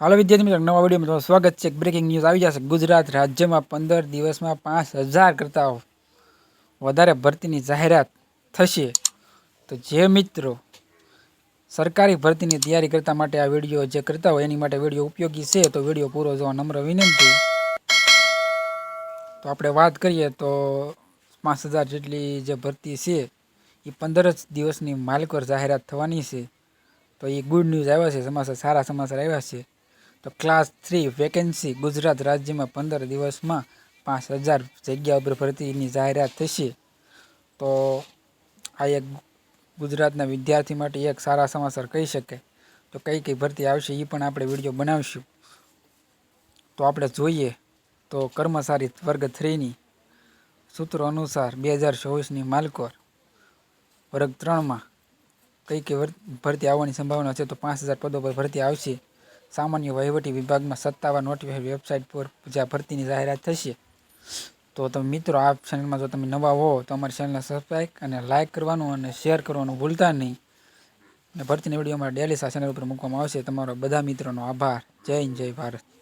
હાલો વિદ્યાર્થી મિત્રો, નવા વિડીયોમાં સ્વાગત છે. બ્રેકિંગ ન્યૂઝ આવી જશે. ગુજરાત રાજ્યમાં પંદર દિવસમાં પાંચ હજાર કરતાં વધારે ભરતીની જાહેરાત થશે. તો જે મિત્રો સરકારી ભરતીની તૈયારી કરતા માટે આ વીડિયો જે કરતા હોય એની માટે વીડિયો ઉપયોગી છે, તો વીડિયો પૂરો જોવા નમ્ર વિનંતી. તો આપણે વાત કરીએ તો પાંચ હજાર જેટલી જે ભરતી છે, એ પંદર જ દિવસની માલિકોર જાહેરાત થવાની છે. તો એ ગુડ ન્યૂઝ આવ્યા છે, સમાચાર સારા સમાચાર આવ્યા છે. તો ક્લાસ થ્રી વેકેન્સી ગુજરાત રાજ્યમાં પંદર દિવસમાં પાંચ હજાર જગ્યા ઉપર ભરતીની જાહેરાત થશે. તો આ એક ગુજરાતના વિદ્યાર્થી માટે એક સારા સમાચાર કહી શકાય. તો કઈ કઈ ભરતી આવશે એ પણ આપણે વીડિયો બનાવીશું. તો આપણે જોઈએ તો કર્મચારી વર્ગ થ્રીની સૂત્રો અનુસાર બે હજાર ચોવીસની માલકોર વર્ગ ત્રણમાં કઈ કઈ ભરતી આવવાની સંભાવના છે તો પાંચ હજાર પદો પર ભરતી આવશે. સામાન્ય વહીવટી વિભાગમાં સત્તાવાર નોટિફાઈડ વેબસાઇટ પર જ્યાં ભરતીની જાહેરાત થશે. તો તમે મિત્રો, આ ચેનલમાં જો તમે નવા હો, તો અમારી ચેનલને સબસ્ક્રાઈબ અને લાઇક કરવાનું અને શેર કરવાનું ભૂલતા નહીં. અને ભરતીની વીડિયો અમારા ડેલી આ ચેનલ ઉપર મૂકવામાં આવશે. તમારો બધા મિત્રોનો આભાર. જય જય ભારત.